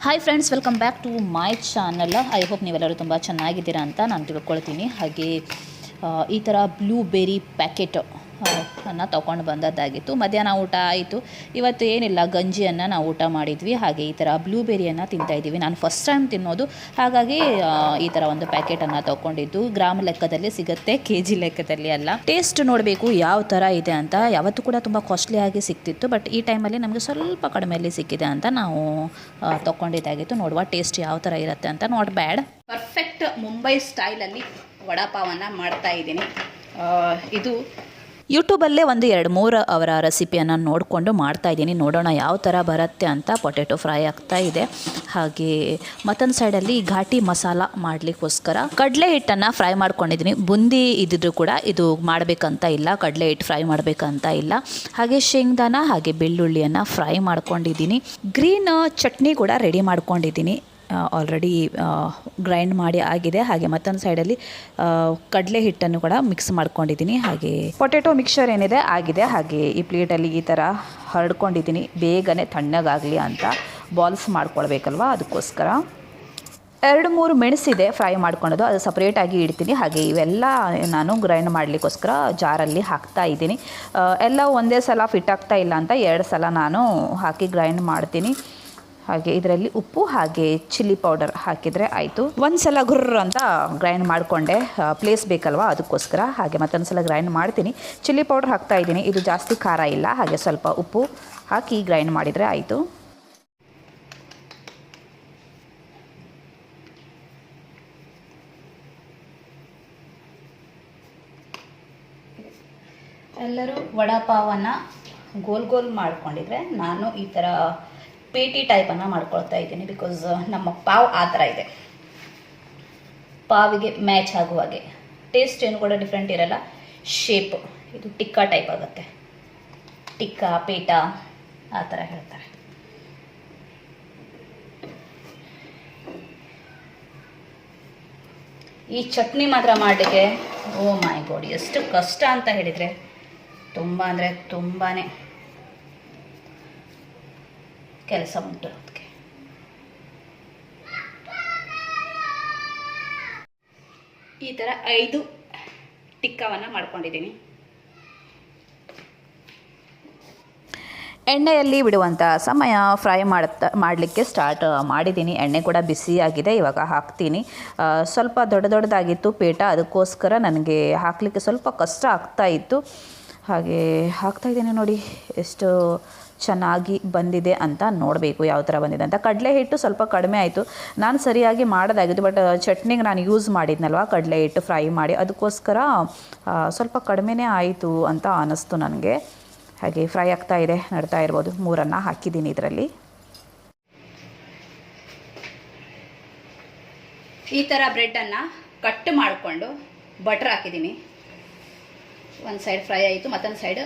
Hi friends welcome back to my channel I hope ನೀವೆಲ್ಲರೂ ತುಂಬ ಚೆನ್ನಾಗಿದ್ದೀರಾ ಅಂತ ನಾನು ತಿಳ್ಕೊಳ್ತೀನಿ. ಹಾಗೆ ಈ ಥರ ಬ್ಲೂಬೆರಿ ಪ್ಯಾಕೆಟ್ ಅನ್ನು ತೊಗೊಂಡು ಬಂದದ್ದಾಗಿತ್ತು. ಮಧ್ಯಾಹ್ನ ಊಟ ಆಯಿತು. ಇವತ್ತು ಏನಿಲ್ಲ, ಗಂಜಿಯನ್ನು ನಾವು ಊಟ ಮಾಡಿದ್ವಿ. ಹಾಗೆ ಈ ಥರ ಬ್ಲೂಬೆರಿಯನ್ನು ತಿಂತಾಯಿದ್ದೀವಿ ನಾನು ಫಸ್ಟ್ ಟೈಮ್ ತಿನ್ನೋದು. ಹಾಗಾಗಿ ಈ ಥರ ಒಂದು ಪ್ಯಾಕೆಟನ್ನು ತೊಗೊಂಡಿದ್ದು. ಗ್ರಾಮ ಲೆಕ್ಕದಲ್ಲಿ ಸಿಗುತ್ತೆ ಕೆ ಜಿ ಲೆಕ್ಕದಲ್ಲಿ ಅಲ್ಲ. ಟೇಸ್ಟ್ ನೋಡಬೇಕು ಯಾವ ಥರ ಇದೆ ಅಂತ. ಯಾವತ್ತೂ ಕೂಡ ತುಂಬ ಕಾಸ್ಟ್ಲಿ ಆಗಿ ಸಿಕ್ತಿತ್ತು. ಬಟ್ ಈ ಟೈಮಲ್ಲಿ ನಮಗೆ ಸ್ವಲ್ಪ ಕಡಿಮೆಯಲ್ಲಿ ಸಿಕ್ಕಿದೆ ಅಂತ ನಾವು ತಗೊಂಡಿದ್ದಾಗಿತ್ತು. ನೋಡುವ ಟೇಸ್ಟ್ ಯಾವ ಥರ ಇರುತ್ತೆ ಅಂತ ನಾಟ್ ಬ್ಯಾಡ್ ಪರ್ಫೆಕ್ಟ್ ಮುಂಬೈ ಸ್ಟೈಲಲ್ಲಿ ವಡಾಪಾವನ್ನು ಮಾಡ್ತಾ ಇದ್ದೀನಿ. ಇದು ಯೂಟ್ಯೂಬಲ್ಲೇ ಒಂದು ಎರಡು ಮೂರು ಅವರ ರೆಸಿಪಿಯನ್ನು ನೋಡಿಕೊಂಡು ಮಾಡ್ತಾ ಇದ್ದೀನಿ. ನೋಡೋಣ ಯಾವ ಥರ ಬರುತ್ತೆ ಅಂತ ಪೊಟೆಟೊ ಫ್ರೈ ಆಗ್ತಾ ಇದೆ. ಹಾಗೆ ಮತ್ತೊಂದು ಸೈಡಲ್ಲಿ ಘಾಟಿ ಮಸಾಲ ಮಾಡಲಿಕ್ಕೋಸ್ಕರ ಕಡಲೆ ಹಿಟ್ಟನ್ನು ಫ್ರೈ ಮಾಡ್ಕೊಂಡಿದ್ದೀನಿ. ಬುಂದಿ ಇದ್ದಿದ್ರು ಕೂಡ ಇದು ಮಾಡಬೇಕಂತ ಇಲ್ಲ. ಕಡಲೆ ಹಿಟ್ಟು ಫ್ರೈ ಮಾಡಬೇಕಂತ ಇಲ್ಲ. ಹಾಗೆ ಶೇಂಗ್ದಾನ ಹಾಗೆ ಬೆಳ್ಳುಳ್ಳಿಯನ್ನು ಫ್ರೈ ಮಾಡ್ಕೊಂಡಿದ್ದೀನಿ. ಗ್ರೀನ್ ಚಟ್ನಿ ಕೂಡ ರೆಡಿ ಮಾಡ್ಕೊಂಡಿದ್ದೀನಿ. ಆಲ್ರೆಡಿ ಗ್ರೈಂಡ್ ಮಾಡಿ ಆಗಿದೆ. ಹಾಗೆ ಮತ್ತೊಂದು ಸೈಡಲ್ಲಿ ಕಡಲೆ ಹಿಟ್ಟನ್ನು ಕೂಡ ಮಿಕ್ಸ್ ಮಾಡ್ಕೊಂಡಿದ್ದೀನಿ. ಹಾಗೆ ಪೊಟೆಟೊ ಮಿಕ್ಸರ್ ಏನಿದೆ? ಆಗಿದೆ. ಹಾಗೆ ಈ ಪ್ಲೇಟಲ್ಲಿ ಈ ಥರ ಹರಡ್ಕೊಂಡಿದ್ದೀನಿ. ಬೇಗನೆ ತಣ್ಣಗಾಗಲಿ ಅಂತ ಬಾಲ್ಸ್ ಮಾಡ್ಕೊಳ್ಬೇಕಲ್ವ? ಅದಕ್ಕೋಸ್ಕರ ಎರಡು ಮೂರು ಮೆಣಸಿದೆ ಫ್ರೈ ಮಾಡ್ಕೊಳೋದು. ಅದು ಸಪ್ರೇಟಾಗಿ ಇಡ್ತೀನಿ. ಹಾಗೆ ಇವೆಲ್ಲ ನಾನು ಗ್ರೈಂಡ್ ಮಾಡಲಿಕ್ಕೋಸ್ಕರ ಜಾರಲ್ಲಿ ಹಾಕ್ತಾ ಇದ್ದೀನಿ. ಎಲ್ಲ ಒಂದೇ ಸಲ ಫಿಟ್ ಆಗ್ತಾ ಇಲ್ಲ ಅಂತ ಎರಡು ಸಲ ನಾನು ಹಾಕಿ ಗ್ರೈಂಡ್ ಮಾಡ್ತೀನಿ. ಹಾಗೆ ಇದರಲ್ಲಿ ಉಪ್ಪು ಹಾಗೆ ಚಿಲ್ಲಿ ಪೌಡರ್ ಹಾಕಿದರೆ ಆಯಿತು. ಒಂದು ಸಲ ಗುರ್ರ ಅಂತ ಗ್ರೈಂಡ್ ಮಾಡಿಕೊಂಡೆ. ಪ್ಲೇಸ್ ಬೇಕಲ್ವಾ ಅದಕ್ಕೋಸ್ಕರ. ಹಾಗೆ ಮತ್ತೊಂದು ಸಲ ಗ್ರೈಂಡ್ ಮಾಡ್ತೀನಿ. ಚಿಲ್ಲಿ ಪೌಡರ್ ಹಾಕ್ತಾ ಇದ್ದೀನಿ. ಇದು ಜಾಸ್ತಿ ಖಾರ ಇಲ್ಲ. ಹಾಗೆ ಸ್ವಲ್ಪ ಉಪ್ಪು ಹಾಕಿ ಗ್ರೈಂಡ್ ಮಾಡಿದರೆ ಆಯಿತು. ಎಲ್ಲರೂ ವಡಾಪಾವನ್ನು ಗೋಲ್ ಗೋಲ್ ಮಾಡ್ಕೊಂಡಿದ್ರೆ ನಾನು ಈ ಥರ ಪೇಟಿ ಟೈಪನ್ನು ಮಾಡ್ಕೊಳ್ತಾ ಇದ್ದೀನಿ ಬಿಕಾಸ್ ನಮ್ಮ ಪಾವ್ ಆ ಥರ ಇದೆ. ಪಾವಿಗೆ ಮ್ಯಾಚ್ ಆಗುವ ಹಾಗೆ ಟೇಸ್ಟ್ ಏನು ಕೂಡ ಡಿಫ್ರೆಂಟ್ ಇರಲ್ಲ. ಶೇಪ್ ಇದು ಟಿಕ್ಕಾ ಟೈಪ್ ಆಗುತ್ತೆ. ಟಿಕ್ಕಾ, ಪೇಟ, ಆ ಥರ ಹೇಳ್ತಾರೆ. ಈ ಚಟ್ನಿ ಮಾತ್ರ ಮಾಡಲಿಕ್ಕೆ ಓ ಮೈ ಗಾಡ್ ಎಷ್ಟು ಕಷ್ಟ ಅಂತ ಹೇಳಿದರೆ, ತುಂಬ ಅಂದರೆ ತುಂಬಾ ಕೆಲಸ ಉಂಟು ಅದಕ್ಕೆ. ಈ ಥರ ಐದು ಟಿಕ್ಕವನ್ನು ಮಾಡ್ಕೊಂಡಿದ್ದೀನಿ. ಎಣ್ಣೆಯಲ್ಲಿ ಬಿಡುವಂಥ ಸಮಯ ಫ್ರೈ ಮಾಡುತ್ತಾ, ಮಾಡಲಿಕ್ಕೆ ಸ್ಟಾರ್ಟ್ ಮಾಡಿದ್ದೀನಿ. ಎಣ್ಣೆ ಕೂಡ ಬಿಸಿಯಾಗಿದೆ ಇವಾಗ ಹಾಕ್ತೀನಿ. ಸ್ವಲ್ಪ ದೊಡ್ಡ ದೊಡ್ಡದಾಗಿತ್ತು ಪೇಟ, ಅದಕ್ಕೋಸ್ಕರ ನನಗೆ ಹಾಕಲಿಕ್ಕೆ ಸ್ವಲ್ಪ ಕಷ್ಟ ಆಗ್ತಾ ಇತ್ತು. ಹಾಗೆ ಹಾಕ್ತಾಯಿದ್ದೀನಿ ನೋಡಿ, ಎಷ್ಟು ಚೆನ್ನಾಗಿ ಬಂದಿದೆ ಅಂತ ನೋಡಬೇಕು ಯಾವ ಥರ ಬಂದಿದೆ ಅಂತ. ಕಡಲೆ ಹಿಟ್ಟು ಸ್ವಲ್ಪ ಕಡಿಮೆ ಆಯಿತು. ನಾನು ಸರಿಯಾಗಿ ಮಾಡೋದಾಗಿತ್ತು ಬಟ್ ಚಟ್ನಿಗೆ ನಾನು ಯೂಸ್ ಮಾಡಿದ್ನಲ್ವ ಕಡಲೆ ಹಿಟ್ಟು ಫ್ರೈ ಮಾಡಿ. ಅದಕ್ಕೋಸ್ಕರ ಸ್ವಲ್ಪ ಕಡಿಮೆನೇ ಆಯಿತು ಅಂತ ಅನ್ನಿಸ್ತು ನನಗೆ. ಹಾಗೆ ಫ್ರೈ ಆಗ್ತಾ ಇದೆ, ನಡ್ತಾ ಇರ್ಬೋದು. ಮೂರನ್ನು ಹಾಕಿದ್ದೀನಿ ಇದರಲ್ಲಿ. ಈ ಥರ ಬ್ರೆಡ್ಡನ್ನು ಕಟ್ ಮಾಡಿಕೊಂಡು ಬಟ್ರ್ ಹಾಕಿದ್ದೀನಿ ಒಂದು ಸೈಡ್ ಫ್ರೈ ಆಯಿತು, ಮತ್ತೊಂದು ಸೈಡ್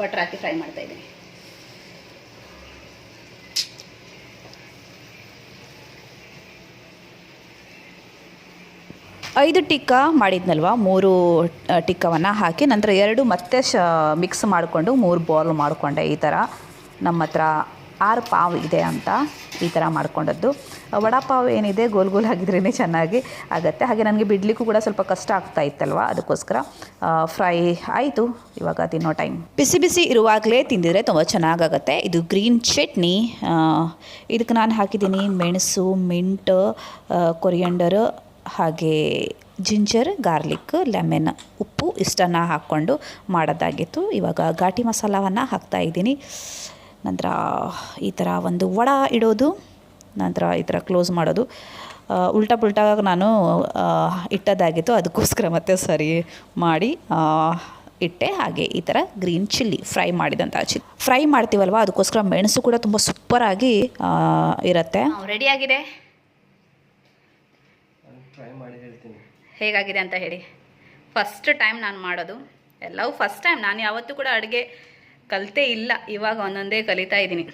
ಬಟ್ರ್ ಹಾಕಿ ಫ್ರೈ ಮಾಡ್ತಾ ಐದು ಟಿಕ್ಕ ಮಾಡಿದ್ನಲ್ವ? ಮೂರು ಟಿಕ್ಕವನ್ನು ಹಾಕಿ ನಂತರ ಎರಡು ಮತ್ತೆ ಶ ಮಿಕ್ಸ್ ಮಾಡಿಕೊಂಡು ಮೂರು ಬಾಲ್ ಮಾಡಿಕೊಂಡೆ. ಈ ಥರ ನಮ್ಮ ಹತ್ರ ಆರು ಪಾವ್ ಇದೆ ಅಂತ ಈ ಥರ ಮಾಡ್ಕೊಂಡದ್ದು. ವಡಾಪಾವ್ ಏನಿದೆ? ಗೋಲ್ ಗೋಲ್ ಆಗಿದ್ರೇ ಚೆನ್ನಾಗಿ ಆಗುತ್ತೆ. ಹಾಗೆ ನನಗೆ ಬಿಡಲಿಕ್ಕೂ ಕೂಡ ಸ್ವಲ್ಪ ಕಷ್ಟ ಆಗ್ತಾ ಇತ್ತಲ್ವ? ಅದಕ್ಕೋಸ್ಕರ ಫ್ರೈ ಆಯಿತು. ಇವಾಗ ತಿನ್ನೋ ಟೈಮ್ ಬಿಸಿ ಬಿಸಿ ಇರುವಾಗಲೇ ತಿಂದಿದ್ರೆ ತುಂಬ ಚೆನ್ನಾಗಾಗುತ್ತೆ. ಇದು ಗ್ರೀನ್ ಚಟ್ನಿ. ಇದಕ್ಕೆ ನಾನು ಹಾಕಿದ್ದೀನಿ ಮೆಣಸು, ಮಿಂಟ್ ಕೊರಿಯಂಡರ್ ಹಾಗೆ ಜಿಂಜರ್, ಗಾರ್ಲಿಕ್, ಲೆಮನ್, ಉಪ್ಪು ಇಷ್ಟನ್ನು ಹಾಕ್ಕೊಂಡು ಮಾಡೋದಾಗಿತ್ತು. ಇವಾಗ ಘಾಟಿ ಮಸಾಲವನ್ನು ಹಾಕ್ತಾ ಇದ್ದೀನಿ. ನಂತರ ಈ ಥರ ಒಂದು ವಡ ಇಡೋದು, ನಂತರ ಈ ಥರ ಕ್ಲೋಸ್ ಮಾಡೋದು. ಉಲ್ಟಾ ಪುಲ್ಟಾ ನಾನು ಇಟ್ಟದಾಗಿತ್ತು ಅದಕ್ಕೋಸ್ಕರ ಮತ್ತೆ ಸರಿ ಮಾಡಿ ಇಟ್ಟೆ. ಹಾಗೆ ಈ ಥರ ಗ್ರೀನ್ ಚಿಲ್ಲಿ ಫ್ರೈ ಮಾಡಿದಂಥ ಚಿ ಫ್ರೈ ಮಾಡ್ತೀವಲ್ವ? ಅದಕ್ಕೋಸ್ಕರ ಮೆಣಸು ಕೂಡ ತುಂಬ ಸೂಪರಾಗಿ ಇರುತ್ತೆ. ರೆಡಿ ಆಗಿದೆ. ಟ್ರೈ ಮಾಡಿ ಹೇಳ್ತೀನಿ. ಹೇಗಾಗಿದೆ ಅಂತ ಹೇಳಿ. ಫಸ್ಟ್ ಟೈಮ್ ನಾನು ಮಾಡೋದು. ಎಲ್ಲವೂ ಫಸ್ಟ್ ಟೈಮ್ ನಾನು ಯಾವತ್ತೂ ಕೂಡ ಅಡುಗೆ ಕಲಿತೇ ಇಲ್ಲ. ಇವಾಗ ಒಂದೊಂದೇ ಕಲಿತಾ ಇದ್ದೀನಿ.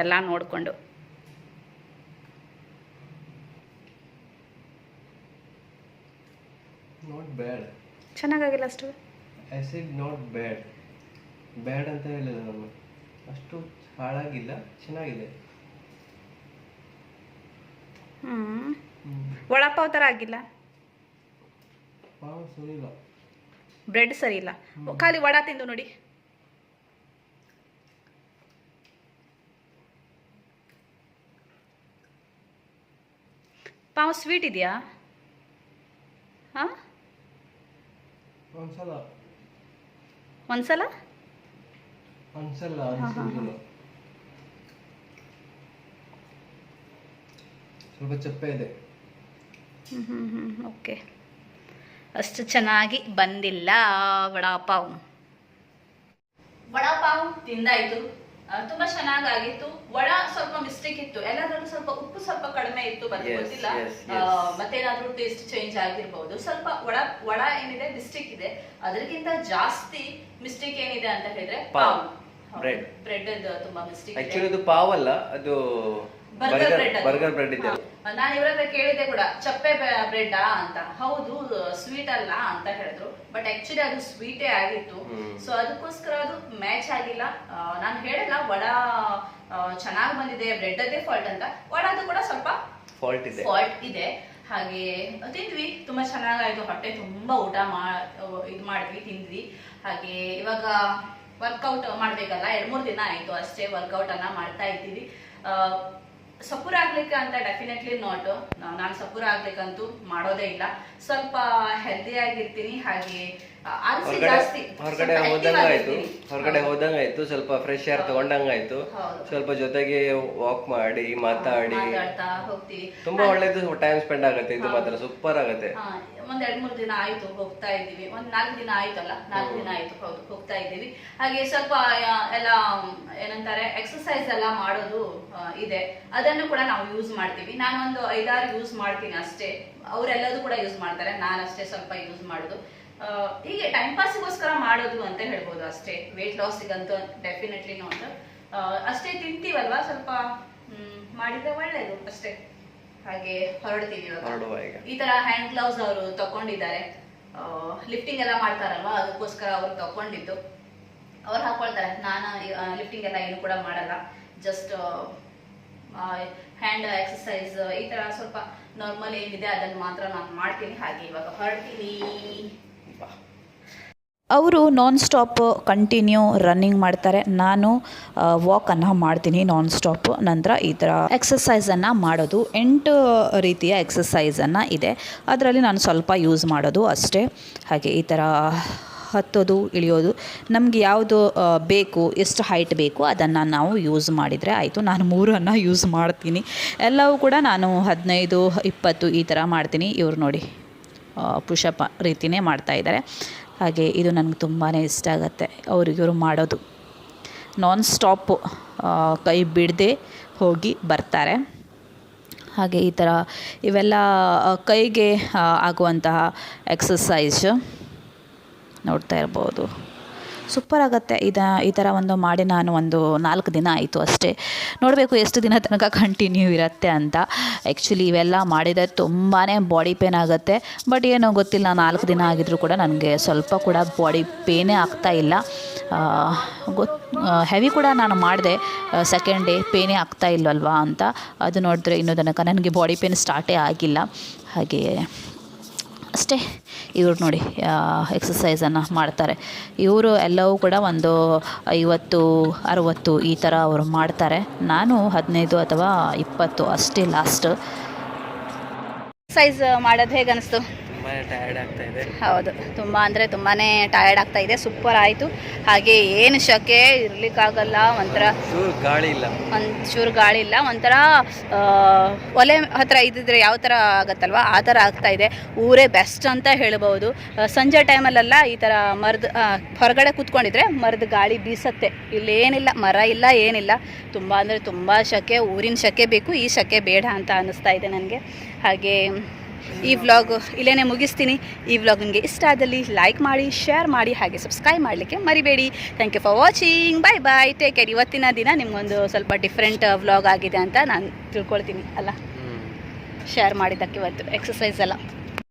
ಎಲ್ಲ ನೋಡಿಕೊಂಡು. ನಾಟ್ ಬ್ಯಾಡ್ ಚೆನ್ನಾಗಾಗಿಲ್ಲ ಅಷ್ಟು? I said not bad bad ಅಂತ ಹೇಳಿಲ್ಲ ನಾನು. ಅಷ್ಟು ಹಾಳಾಗಿಲ್ಲ. ಚೆನ್ನಾಗಿದೆ. ಹ್ಞೂ ಹ್ಞೂ ವಡಾಪಾವ್ ಥರ ಆಗಿಲ್ಲ. ಬ್ರೆಡ್ ಸರಿ ಇಲ್ಲ ಖಾಲಿ ವಡಾ ತಿಂದು ನೋಡಿ. ಪಾವ್ ಸ್ವೀಟ್ ಇದೆಯಾ? ಹಾಂ? ಒಂದ್ಸಲ. ಒಂದ್ಸಲ? ಒಂದ್ಸಲ ಸ್ವಲ್ಪ ಚಪ್ಪೆ ಇದೆ. ಹ್ಞೂ ಹ್ಞೂ ಹ್ಞೂ ಓಕೆ ಅಷ್ಟು ಚೆನ್ನಾಗಿ ಬಂದಿಲ್ಲ ವಡಾಪಾವ್ ವಡಾಪಾವ್ ತಿಂದಾಯ್ತು ತುಂಬಾ ಚೆನ್ನಾಗಾಗಿತ್ತು ವಡ ಸ್ವಲ್ಪ ಮಿಸ್ಟೇಕ್ ಇತ್ತು ಎಲ್ಲದರಲ್ಲೂ ಸ್ವಲ್ಪ ಉಪ್ಪು ಸ್ವಲ್ಪ ಕಡಿಮೆ ಇತ್ತು ಗೊತ್ತಿಲ್ಲ. ಮತ್ತೇನಾದ್ರೂ ಟೇಸ್ಟ್ ಚೇಂಜ್ ಆಗಿರ್ಬೋದು ಸ್ವಲ್ಪ ವಡ ವಡ ಏನಿದೆ ಮಿಸ್ಟೇಕ್ ಇದೆ ಅದಕ್ಕಿಂತ ಜಾಸ್ತಿ ಮಿಸ್ಟೇಕ್ ಏನಿದೆ ಅಂತ ಹೇಳಿದ್ರೆ ಪಾವ್. ಬ್ರೆಡ್ ಬ್ರೆಡ್ ತುಂಬಾ ಮಿಸ್ಟೇಕ್ ಆಕ್ಚುಲಿ ಅದು ಪಾವ್ ಅಲ್ಲ ಅದು ಬರ್ಗರ್ ಬ್ರೆಡ್ ಬರ್ಗರ್ ಬ್ರೆಡ್ ಇದೆ ನಾನು ಇವ್ರ ಹತ್ರ ಕೇಳಿದೆ ಕೂಡ ಚಪ್ಪೆ ಬ್ರೆಡ್ ಅಂತ. ಹೌದು ಸ್ವೀಟ್ ಅಲ್ಲ ಅಂತ ಹೇಳಿದ್ರು. ಬಟ್ ಆಕ್ಚುಲಿ ಅದು ಸ್ವೀಟೇ ಆಗಿತ್ತು. ಸೊ ಅದಕ್ಕೋಸ್ಕರ ಅದು ಮ್ಯಾಚ್ ಆಗಿಲ್ಲ. ನಾನು ಹೇಳಲ್ಲ ವಡ ಚೆನ್ನಾಗಿ ಬಂದಿದೆ ಬ್ರೆಡ್ ಅದೇ ಫಾಲ್ಟ್ ಅಂತ. ವಡದು ಕೂಡ ಸ್ವಲ್ಪ ಫಾಲ್ಟ್ ಇದೆ. ಫಾಲ್ಟ್ ಇದೆ. ಹಾಗೆ ತಿಂದ್ವಿ. ತುಂಬಾ ಚೆನ್ನಾಗಾಯ್ತು. ಹೊಟ್ಟೆ ತುಂಬಾ ಊಟ ಮಾ ಇದು ಮಾಡಿದ್ವಿ ತಿಂದ್ವಿ. ಹಾಗೆ ಇವಾಗ ವರ್ಕೌಟ್ ಮಾಡ್ಬೇಕಲ್ಲ ಎರಡ್ ಮೂರ್ ದಿನ ಆಯ್ತು ಅಷ್ಟೇ ವರ್ಕೌಟ್ ಅನ್ನ ಮಾಡ್ತಾ ಇದ್ದೀವಿ. ಸಪೂರ ಆಗ್ಲಿಕ್ಕೆ ಅಂತ ಡೆಫಿನೆಟ್ಲಿ ನಾಟ್ ನಾನು ಸಪೂರ ಆಗ್ಲಿಕ್ಕಂತೂ ಮಾಡೋದೇ ಇಲ್ಲ. ಸ್ವಲ್ಪ ಹೆಲ್ದಿ ಆಗಿರ್ತೀನಿ. ಹಾಗೆ ಹೊರಗಡೆ ಹೋದಂಗಾಯ್ತು. ಹೊರಗಡೆ ಹೋದಂಗ ಹೋದಂಗಾಯ್ತು. ಸ್ವಲ್ಪ ಫ್ರೆಶ್ ಏರ್ ತಗೊಂಡಂಗಾಯ್ತು. ಸ್ವಲ್ಪ ಜೊತೆಗೆ ವಾಕ್ ಮಾಡಿ ಮಾತಾಡಿ. ತುಂಬಾ ಒಳ್ಳೇದು ಟೈಮ್ ಸ್ಪೆಂಡ್ ಆಗುತ್ತೆ. ಇದು ಮಾತ್ರ ಸೂಪರ್ ಆಗುತ್ತೆ. ಒಂದ್ ಎರಡ್ ಮೂರ್ ದಿನ ಆಯ್ತು ಹೋಗ್ತಾ ಇದೀವಿ ಒಂದ್ ನಾಲ್ಕು ದಿನ ಆಯ್ತಲ್ಲ? ನಾಲ್ಕು ದಿನ ಆಯ್ತು ಹೌದು ಹೋಗ್ತಾ ಇದೀವಿ ಹಾಗೆ ಸ್ವಲ್ಪ ಎಲ್ಲ ಏನಂತಾರೆ ಎಕ್ಸಸೈಸ್ ಎಲ್ಲ ಮಾಡೋದು ಇದೆ. ಅದನ್ನು ಕೂಡ ನಾವು ಯೂಸ್ ಮಾಡ್ತೀವಿ. ನಾನು ಒಂದು ಐದಾರು ಯೂಸ್ ಮಾಡ್ತೀನಿ ಅಷ್ಟೇ. ಅವರೆಲ್ಲದೂ ಕೂಡ ಯೂಸ್ ಮಾಡ್ತಾರೆ. ನಾನು ಅಷ್ಟೇ ಸ್ವಲ್ಪ ಯೂಸ್ ಮಾಡೋದು. ಹೀಗೆ ಟೈಮ್ ಪಾಸಿಗೋಸ್ಕರ ಮಾಡೋದು ಅಂತ ಹೇಳ್ಬೋದು ಅಷ್ಟೇ. ವೆಯ್ಟ್ ಲಾಸ್ಗಂತೂ ಡೆಫಿನೆಟ್ಲಿ ನಾಟ್ ಅಷ್ಟೇ ತಿಂತೀವಲ್ವಾ? ಸ್ವಲ್ಪ ಮಾಡಿದ್ರೆ ಒಳ್ಳೇದು ಅಷ್ಟೇ. ಹಾಗೆ ಹೊರಡ್ತೀವಿ ಈ ತರ ಹ್ಯಾಂಡ್ ಗ್ಲೌಸ್ ಅವರು ತಕೊಂಡಿದ್ದಾರೆ ಲಿಫ್ಟಿಂಗ್ ಎಲ್ಲ ಮಾಡ್ತಾರಲ್ವಾ? ಅದಕ್ಕೋಸ್ಕರ ಅವರು ತಕೊಂಡಿದ್ದು ಅವ್ರು ಹಾಕೊಳ್ತಾರೆ. ನಾನು ಲಿಫ್ಟಿಂಗ್ ಎಲ್ಲ ಏನು ಕೂಡ ಮಾಡಲ್ಲ. ಜಸ್ಟ್ ಹ್ಯಾಂಡ್ ಎಕ್ಸಸೈಸ್ ಈ ತರ ಸ್ವಲ್ಪ ನಾರ್ಮಲ್ ಏನಿದೆ ಅದನ್ನ ಮಾತ್ರ ನಾನು ಮಾಡ್ತೀನಿ. ಹಾಗೆ ಇವಾಗ ಹೊರಡ್ತೀನಿ. ಅವರು ನಾನ್ ಸ್ಟಾಪ್ ಕಂಟಿನ್ಯೂ ರನ್ನಿಂಗ್ ಮಾಡ್ತಾರೆ. ನಾನು ವಾಕನ್ನು ಮಾಡ್ತೀನಿ ನಾನ್ ಸ್ಟಾಪ್ ನಂತರ ಈ ಥರ ಎಕ್ಸಸೈಸನ್ನು ಮಾಡೋದು. ಎಂಟು ರೀತಿಯ ಎಕ್ಸಸೈಸನ್ನು ಇದೆ. ಅದರಲ್ಲಿ ನಾನು ಸ್ವಲ್ಪ ಯೂಸ್ ಮಾಡೋದು ಅಷ್ಟೇ. ಹಾಗೆ ಈ ಥರ ಹತ್ತೋದು, ಇಳಿಯೋದು. ನಮಗೆ ಯಾವುದು ಬೇಕು, ಎಷ್ಟು ಹೈಟ್ ಬೇಕು, ಅದನ್ನು ನಾವು ಯೂಸ್ ಮಾಡಿದರೆ ಆಯಿತು. ನಾನು ಮೂರನ್ನು ಯೂಸ್ ಮಾಡ್ತೀನಿ. ಎಲ್ಲವೂ ಕೂಡ ನಾನು ಹದಿನೈದು, ಇಪ್ಪತ್ತು ಈ ಥರ ಮಾಡ್ತೀನಿ. ಇವ್ರು ನೋಡಿ. ಪುಷಪ್ ಮಾಡ್ತಾ ಇದ್ದಾರೆ. ಹಾಗೆ ಇದು ನನಗೆ ತುಂಬಾ ಇಷ್ಟ ಆಗುತ್ತೆ. ಅವ್ರಿಗಿವರು ಮಾಡೋದು. ನಾನ್ ಸ್ಟಾಪು ಕೈ ಬಿಡದೆ ಹೋಗಿ ಬರ್ತಾರೆ. ಹಾಗೆ ಈ ಥರ ಇವೆಲ್ಲ ಕೈಗೆ ಆಗುವಂತಹ ಎಕ್ಸಸೈಸ್ ನೋಡ್ತಾ ಇರ್ಬೋದು. ಸೂಪರ್ ಆಗುತ್ತೆ. ಇದ, ಈ ಥರ ಒಂದು ಮಾಡಿ ನಾನು ಒಂದು ನಾಲ್ಕು ದಿನ ಆಯಿತು ಅಷ್ಟೇ. ನೋಡಬೇಕು ಎಷ್ಟು ದಿನ ತನಕ ಕಂಟಿನ್ಯೂ ಇರುತ್ತೆ ಅಂತ. ಆ್ಯಕ್ಚುಲಿ ಇವೆಲ್ಲ ಮಾಡಿದರೆ ತುಂಬಾ ಬಾಡಿ ಪೇನ್ ಆಗುತ್ತೆ. ಬಟ್ ಏನೋ ಗೊತ್ತಿಲ್ಲ, ನಾಲ್ಕು ದಿನ ಆಗಿದ್ರೂ ಕೂಡ ನನಗೆ ಸ್ವಲ್ಪ ಕೂಡ ಬಾಡಿ ಪೇನೇ ಆಗ್ತಾ ಇಲ್ಲ. ಗೊತ್ತು ಹೆವಿ ಕೂಡ ನಾನು ಮಾಡಿದೆ. ಸೆಕೆಂಡ್ ಡೇ ಪೇನೇ ಆಗ್ತಾ ಇಲ್ವಲ್ವಾ ಅಂತ. ಅದು ನೋಡಿದ್ರೆ ಇನ್ನೂ ತನಕ ನನಗೆ ಬಾಡಿ ಪೇನ್ ಸ್ಟಾರ್ಟೇ ಆಗಿಲ್ಲ. ಹಾಗೆ ಅಷ್ಟೇ. ಇವ್ರು ನೋಡಿ ಎಕ್ಸಸೈಸನ್ನು ಮಾಡ್ತಾರೆ. ಇವರು ಎಲ್ಲವೂ ಕೂಡ ಒಂದು ಐವತ್ತು, ಅರುವತ್ತು ಈ ಥರ ಅವರು ಮಾಡ್ತಾರೆ. ನಾನು ಹದಿನೈದು ಅಥವಾ ಇಪ್ಪತ್ತು ಅಷ್ಟೇ ಲಾಸ್ಟ್ ಎಕ್ಸಸೈಸ್ ಮಾಡೋದು ಹೇಗೆ ಅನಿಸ್ತು? ಹೌದು ತುಂಬ ಅಂದರೆ ತುಂಬಾ ಟಯರ್ಡ್ ಆಗ್ತಾ ಇದೆ ಸೂಪರ್ ಆಯಿತು. ಹಾಗೆ ಏನು ಶಕೆ ಇರ್ಲಿಕ್ಕಾಗಲ್ಲ ಒಂಥರ ಗಾಳಿ ಇಲ್ಲ. ಒಂಚೂರು ಗಾಳಿ ಇಲ್ಲ ಒಂಥರ ಒಲೆ ಹತ್ರ ಇದ್ದಿದ್ರೆ ಯಾವ ಥರ ಆಗತ್ತಲ್ವಾ? ಆ ಥರ ಆಗ್ತಾ ಇದೆ. ಊರೇ ಬೆಸ್ಟ್ ಅಂತ ಹೇಳ್ಬೋದು ಸಂಜೆ ಟೈಮಲ್ಲೆಲ್ಲ ಈ ಥರ ಮರದ ಹೊರಗಡೆ ಕೂತ್ಕೊಂಡಿದ್ರೆ ಮರದ ಗಾಳಿ ಬೀಸತ್ತೆ. ಇಲ್ಲೇನಿಲ್ಲ ಮರ ಇಲ್ಲ ಏನಿಲ್ಲ. ತುಂಬ ಅಂದರೆ ತುಂಬ ಶಕೆ ಊರಿನ ಶಕೆ ಬೇಕು ಈ ಶಕೆ ಬೇಡ ಅಂತ ಅನ್ನಿಸ್ತಾ ಇದೆ ನನಗೆ. ಹಾಗೆ ಈ ವ್ಲಾಗ್ ಇಲ್ಲೇ ಮುಗಿಸ್ತೀನಿ. ಈ ವ್ಲಾಗ್ ನಿಮಗೆ ಇಷ್ಟ ಆದಲ್ಲಿ ಲೈಕ್ ಮಾಡಿ ಶೇರ್ ಮಾಡಿ ಹಾಗೆ ಸಬ್ಸ್ಕ್ರೈಬ್ ಮಾಡಲಿಕ್ಕೆ ಮರಿಬೇಡಿ. Thank you for watching bye bye take care ಇವತ್ತಿನ ದಿನ ನಿಮಗೊಂದು ಸ್ವಲ್ಪ ಡಿಫ್ರೆಂಟ್ ವ್ಲಾಗ್ ಆಗಿದೆ ಅಂತ ನಾನು ತಿಳ್ಕೊಳ್ತೀನಿ ಅಲ್ಲ? ಶೇರ್ ಮಾಡಿದ್ದಕ್ಕೆ ಇವತ್ತು ಎಕ್ಸಸೈಸ್ ಎಲ್ಲ.